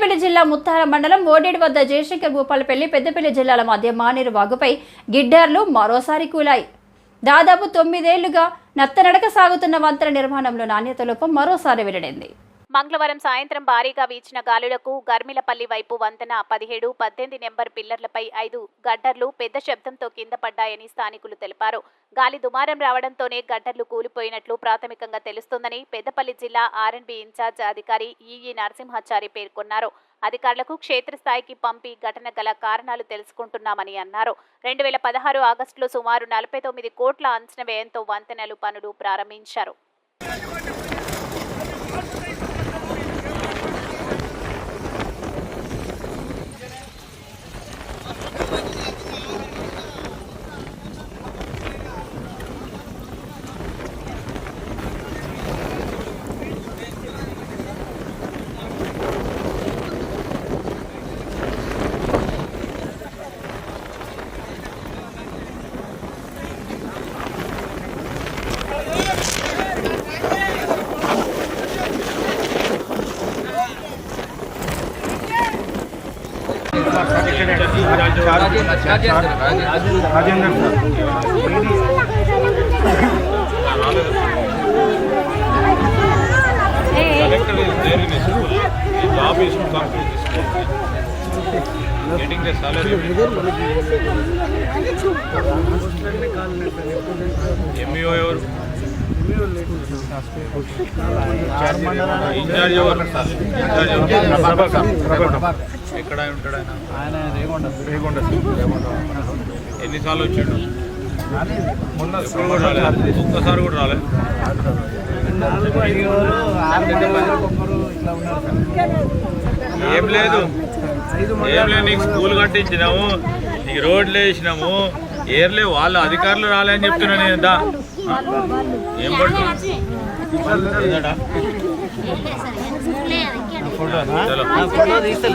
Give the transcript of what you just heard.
పెద్దపల్లి జిల్లా ముత్తార మండలం ఓడేడు వద్ద జయశంకర్ భూపాలపల్లి పెద్దపల్లి జిల్లాల మధ్య మానేరు వాగుపై గిడ్డర్లు మరోసారి కూలాయి. దాదాపు తొమ్మిదేళ్ళుగా నత్తనడక సాగుతున్న వంతెన నిర్మాణంలో నాణ్యత లోపం మరోసారి వెల్లడైంది. మంగళవారం సాయంత్రం భారీగా వీచిన గాలులకు గర్మిలపల్లి వైపు వంతెన పదిహేడు పద్దెనిమిది నెంబర్ పిల్లర్లపై ఐదు గడ్డర్లు పెద్ద శబ్దంతో కింద పడ్డాయని స్థానికులు తెలిపారు. గాలి దుమారం రావడంతోనే గడ్డర్లు కూలిపోయినట్లు ప్రాథమికంగా తెలుస్తోందని పెద్దపల్లి జిల్లా ఆర్ఎండ్బి ఇన్ఛార్జ్ అధికారి ఈఈ నరసింహాచారి పేర్కొన్నారు. అధికారులకు క్షేత్రస్థాయికి పంపి ఘటన గల కారణాలు తెలుసుకుంటున్నామని అన్నారు. రెండు వేల పదహారు ఆగస్టులో సుమారు నలభై తొమ్మిది కోట్ల అంచనా వ్యయంతో వంతెనలు పనులు ప్రారంభించారు. राजेंद्र జాబ్ ఇష్యూ కంప్లీట్ చేసుకోవాలి getting the salary MEO ఎక్కడ ఉంటాడు ఆయన ఎన్నిసార్లు వచ్చిండు మొన్న ఎప్పుడు కూడా రాలేదు ఒక్కసారి కూడా రాలేదు ఏం లేదు. ఏం లేదు నీకు స్కూల్ కట్టించినాము నీకు రోడ్లు వేసినాము ఏర్లే వాళ్ళు అధికారులు రాలే అని చెప్తున్నా నేను దా ఏం? చలో. చలో.